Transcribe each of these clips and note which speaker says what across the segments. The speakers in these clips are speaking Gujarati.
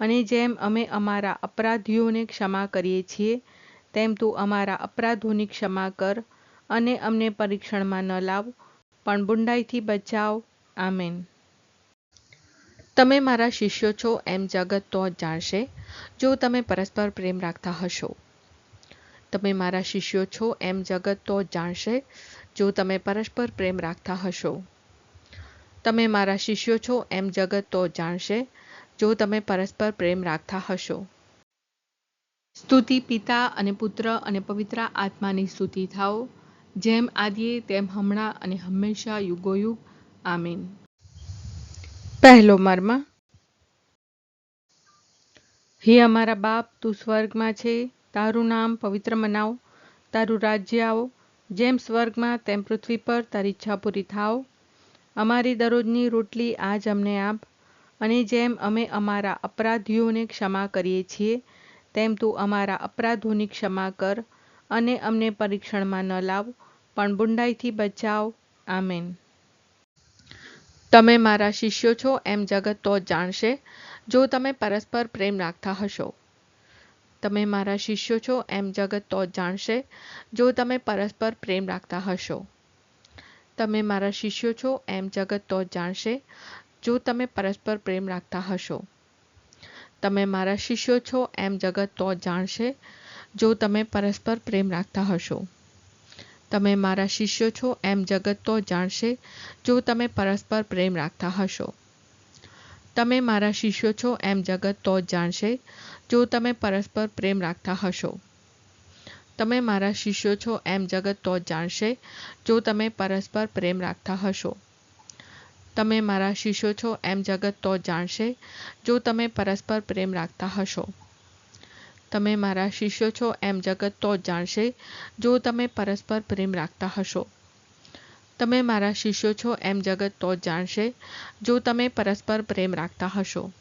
Speaker 1: અને જેમ અમે અમારા અપરાધીઓને ક્ષમા કરીએ છીએ, તેમ તું અમારા અપરાધોની ક્ષમા કર અને અમને પરીક્ષણમાં ન લાવ, પણ બુંડાઈથી બચાવ. આમેન. તમે મારા શિષ્યો છો એમ જગત તો જ જાણશે, જો તમે પરસ્પર પ્રેમ રાખતા હશો. તમે મારા શિષ્યો છો એમ જગત તો જ જાણશે, જો તમે પરસ્પર પ્રેમ રાખતા હશો. તમે મારા શિષ્યો છો એમ જગત તો જાણશે જો તમે પરસ્પર પ્રેમ રાખતા હશો. સ્તુતિ પિતા અને પુત્ર અને પવિત્ર આત્માની સ્તુતિ થાઓ. જેમ આદિએ, તેમ હમણાં અને હંમેશા યુગોયુગ. આમીન. પહેલો મર્મ. હે અમારા બાપ, તું સ્વર્ગમાં છે. તારું નામ પવિત્ર મનાવ. તારું રાજ્ય આવો. જેમ સ્વર્ગમાં, તેમ પૃથ્વી પર તારી ઈચ્છા પૂરી થાવ અમારી દરરોજની રોટલી આજ અમને આપ. અને જેમ અમે અમારા અપરાધીઓને ક્ષમા કરીએ છીએ, તેમ તું અમારા અપરાધોની ક્ષમા કર અને અમને પરીક્ષણમાં ન લાવ, પણ બુંડાઈથી બચાવ. આમેન. તમે મારા શિષ્યો છો એમ જગત તો જાણશે, જો તમે પરસ્પર પ્રેમ રાખતા હશો. તમે મારા શિષ્યો છો એમ જગત તો જાણશે, જો તમે પરસ્પર પ્રેમ રાખતા હશો. તમે મારા શિષ્યો છો એમ જગત તો જાણશે જો તમે પરસ્પર પ્રેમ રાખતા હશો. તમે મારા શિષ્યો છો એમ જગત તો જ જાણશે, જો તમે પરસ્પર પ્રેમ રાખતા હશો. તમે મારા શિષ્યો છો એમ જગત તો જ જાણશે, જો તમે પરસ્પર પ્રેમ રાખતા હશો. તમે મારા શિષ્યો છો એમ જગત તો જ જાણશે, જો તમે પરસ્પર પ્રેમ રાખતા હશો. તમે મારા શિષ્યો છો એમ જગત તો જ જાણશે, જો તમે પરસ્પર પ્રેમ રાખતા હશો. તમે મારા શિષ્યો છો, એમ જગત તો જાણશે, જો તમે પરસ્પર પ્રેમ રાખતા હશો. તમે મારા શિષ્યો છો, એમ જગત તો જાણશે, જો તમે પરસ્પર પ્રેમ રાખતા હશો. તમે મારા શિષ્યો છો, એમ જગત તો જાણશે, જો તમે પરસ્પર પ્રેમ રાખતા હશો.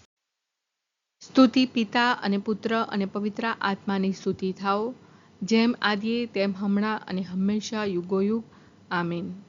Speaker 1: સ્તુતિ પિતા અને પુત્ર અને પવિત્ર આત્માની સ્તુતિ થાઓ, જેમ આદિએ તેમ હમણાં અને હંમેશા યુગોયુગ. આમીન.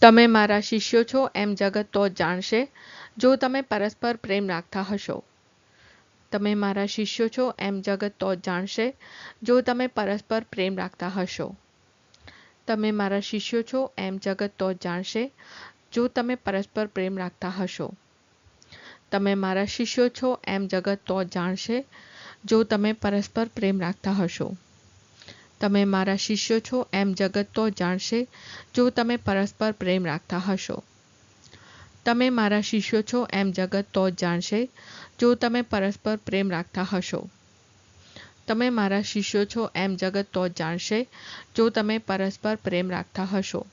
Speaker 1: તમે મારા શિષ્યો છો એમ જગત તો જ જાણશે, જો તમે પરસ્પર પ્રેમ રાખતા હશો. તમે મારા શિષ્યો છો એમ જગત તો જ જાણશે, જો તમે પરસ્પર પ્રેમ રાખતા હશો. તમે મારા શિષ્યો છો એમ જગત તો જ જાણશે, જો તમે પરસ્પર પ્રેમ રાખતા હશો. તમે મારા શિષ્યો છો એમ જગત તો જ જાણશે, જો તમે પરસ્પર પ્રેમ રાખતા હશો. તમે મારા શિષ્યો છો એમ જગત તો જ જાણશે જો તમે પરસ્પર પ્રેમ રાખતા હશો. તમે મારા શિષ્યો છો એમ જગત તો જ જાણશે જો તમે પરસ્પર પ્રેમ રાખતા હશો. તમે મારા શિષ્યો છો એમ જગત તો જ જાણશે જો તમે પરસ્પર પ્રેમ રાખતા હશો.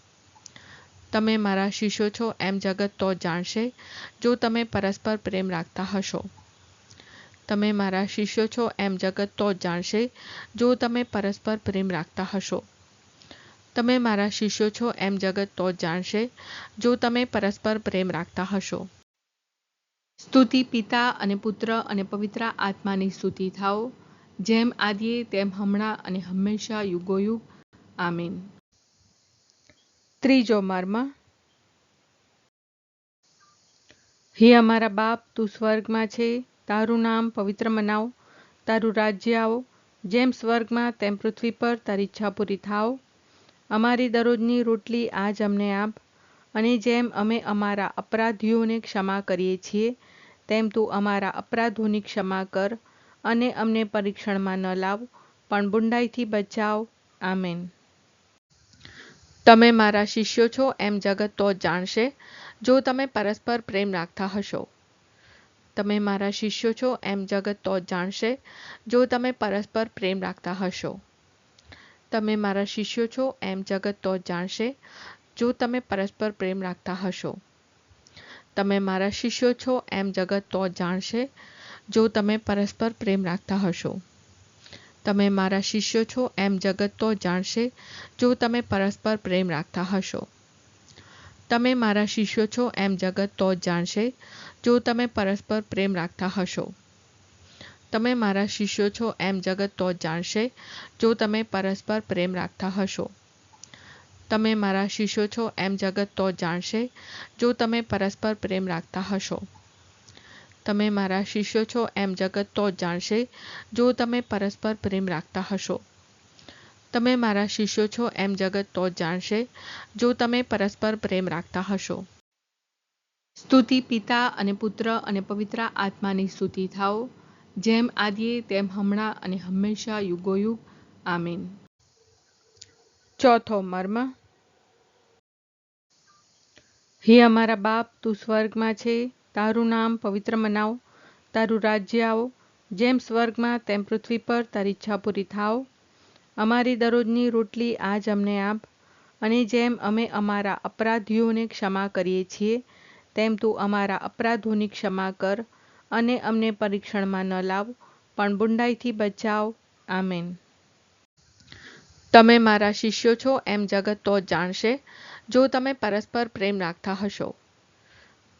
Speaker 1: તમે મારા શિષ્યો છો એમ જગત તો જ જાણશે જો તમે પરસ્પર પ્રેમ રાખતા હશો. તમે મારા શિષ્યો છો એમ જગત તો જાણશે, જો તમે પરસ્પર પ્રેમ રાખતા હશો. તમે મારા શિષ્યો છો એમ જગત તો જાણશે, જો તમે પરસ્પર પ્રેમ રાખતા હશો. સ્તુતિ પિતા અને પુત્ર અને પવિત્ર આત્માની સ્તુતિ થાઓ, જેમ આદિએ તેમ હમણાં અને હંમેશા યુગોયુગ. આમીન. ત્રીજો મર્મ. હે અમારા બાપ, તું સ્વર્ગમાં છે તારું નામ પવિત્ર મનાવ, તારું રાજ્ય આવો, જેમ સ્વર્ગમાં તેમ પૃથ્વી પર તારી ઈચ્છા પૂરી થાવ અમારી દરરોજની રોટલી આજ અમને આપ, અને જેમ અમે અમારા અપરાધીઓને ક્ષમા કરીએ છીએ, તેમ તું અમારા અપરાધોની ક્ષમા કર, અને અમને પરીક્ષણમાં ન લાવ, પણ બુંડાઈથી બચાવ. આમેન. તમે મારા શિષ્યો છો એમ જગત તો જ જાણશે, જો તમે પરસ્પર પ્રેમ રાખતા હશો. તમે મારા શિષ્યો છો એમ જગત તો જ જાણશે, જો તમે પરસ્પર પ્રેમ રાખતા હશો. તમે મારા શિષ્યો છો એમ જગત તો જ જાણશે, જો તમે પરસ્પર પ્રેમ રાખતા હશો. તમે મારા શિષ્યો છો એમ જગત તો જ જાણશે, જો તમે પરસ્પર પ્રેમ રાખતા હશો. તમે મારા શિષ્યો છો એમ જગત તો જ જાણશે, જો તમે પરસ્પર પ્રેમ રાખતા હશો. તમે મારા શિષ્યો છો એમ જગત તો જ જાણશે જો તમે પરસ્પર પ્રેમ રાખતા હશો. તમે મારા શિષ્યો છો એમ જગત તો જ જાણશે જો તમે પરસ્પર પ્રેમ રાખતા હશો. તમે મારા શિષ્યો છો એમ જગત તો જ જાણશે જો તમે પરસ્પર પ્રેમ રાખતા હશો. તમે મારા શિષ્યો છો એમ જગત તો જ જાણશે જો તમે પરસ્પર પ્રેમ રાખતા હશો. તમે મારા શિષ્યો છો એમ જગત તો જાણશે, જો તમે પરસ્પર પ્રેમ રાખતા હશો. સ્તુતિ પિતા અને પુત્ર અને પવિત્ર આત્માની સ્તુતિ થાઓ, જેમ આદિએ તેમ હમણાં અને હંમેશા યુગોયુગ. આમીન. ચોથો મર્મ. હે અમારા બાપ, તું સ્વર્ગમાં છે, તારું નામ પવિત્ર મનાવ, તારું રાજ્ય આવો, જેમ સ્વર્ગમાં તેમ પૃથ્વી પર તારી ઈચ્છા પૂરી થાવ અમારી દરરોજની રોટલી આજ અમને આપ અને જેમ અમે અમારા અપરાધીઓને ક્ષમા કરીએ છીએ, તેમ તું અમારા અપરાધોની ક્ષમા કર અને અમને પરીક્ષણમાં ન લાવ, પણ બુંડાઈથી બચાવ. આમેન. તમે મારા શિષ્યો છો એમ જગત તો જાણશે, જો તમે પરસ્પર પ્રેમ રાખતા હશો.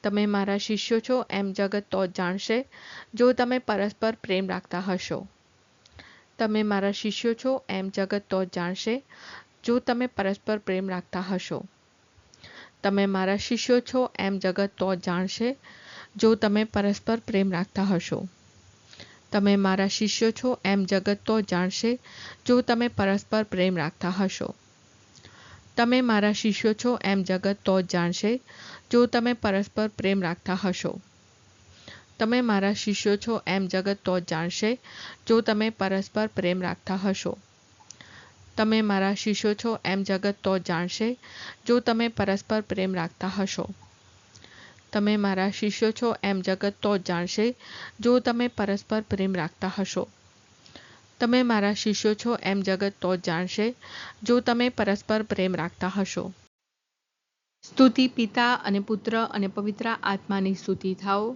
Speaker 1: તમે મારા શિષ્યો છો એમ જગત તો જાણશે, જો તમે પરસ્પર પ્રેમ રાખતા હશો. તમે મારા શિષ્યો છો એમ જગત તો જ જાણશે, જો તમે પરસ્પર પ્રેમ રાખતા હશો. તમે મારા શિષ્યો છો એમ જગત તો જ જાણશે, જો તમે પરસ્પર પ્રેમ રાખતા હશો. તમે મારા શિષ્યો છો એમ જગત તો જ જાણશે, જો તમે પરસ્પર પ્રેમ રાખતા હશો. તમે મારા શિષ્યો છો એમ જગત તો જ જાણશે, જો તમે પરસ્પર પ્રેમ રાખતા હશો. તમે મારા શિષ્યો છો એમ જગત તો જાણશે, જો તમે પરસ્પર પ્રેમ રાખતા હશો. તમે મારા શિષ્યો છો એમ જગત તો જાણશે, જો તમે પરસ્પર પ્રેમ રાખતા હશો. તમે મારા શિષ્યો છો એમ જગત તો જાણશે, જો તમે પરસ્પર પ્રેમ રાખતા હશો. તમે મારા શિષ્યો છો એમ જગત તો જાણશે, જો તમે પરસ્પર પ્રેમ રાખતા હશો. સ્તુતિ પિતા અને પુત્ર અને પવિત્ર આત્માની સ્તુતિ થાઓ.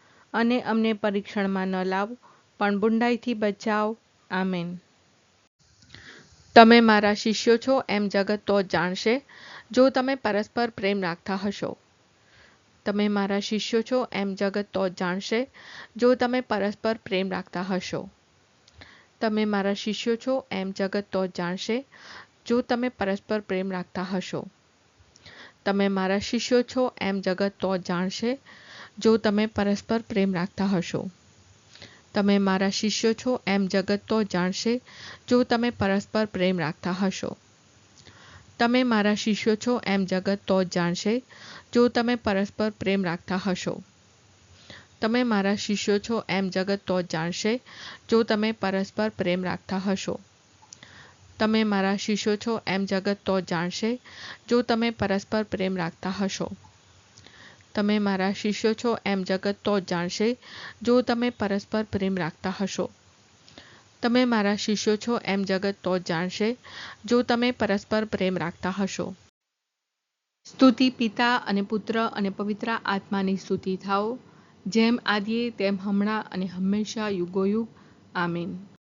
Speaker 1: અને અમને પરીક્ષણમાં ન લાવ. પણ બુંડાઈથી બચાવ. આમેન. તમે મારા શિષ્યો છો એમ જગત તો જાણશે. જો તમે પરસ્પર પ્રેમ રાખતા હશો. તમે મારા શિષ્યો છો એમ જગત તો જાણશે. જો તમે પરસ્પર પ્રેમ રાખતા હશો. તમે મારા શિષ્યો છો એમ જગત તો જાણશે. જો તમે પરસ્પર પ્રેમ રાખતા હશો. તમે મારા શિષ્યો છો એમ જગત તો જાણશે. જો તમે પરસ્પર પ્રેમ રાખતા હશો. તમે મારા શિષ્યો છો એમ જગત તો જાણશે જો તમે પરસ્પર પ્રેમ રાખતા હશો. તમે મારા શિષ્યો છો એમ જગત તો જ જાણશે જો તમે પરસ્પર પ્રેમ રાખતા હશો. તમે મારા શિષ્યો છો એમ જગત તો જ જાણશે જો તમે પરસ્પર પ્રેમ રાખતા હશો. તમે મારા શિષ્યો છો એમ જગત તો જ જાણશે જો તમે પરસ્પર પ્રેમ રાખતા હશો. તમે મારા શિષ્યો છો એમ જગત તો જ જાણશે, જો તમે પરસ્પર પ્રેમ રાખતા હશો. તમે મારા શિષ્યો છો એમ જગત તો જાણશે, જો તમે પરસ્પર પ્રેમ રાખતા હશો. સ્તુતિ પિતા અને પુત્ર અને પવિત્ર આત્માની સ્તુતિ થાઓ, જેમ આદિએ તેમ હમણાં અને હંમેશા યુગોયુગ. આમીન.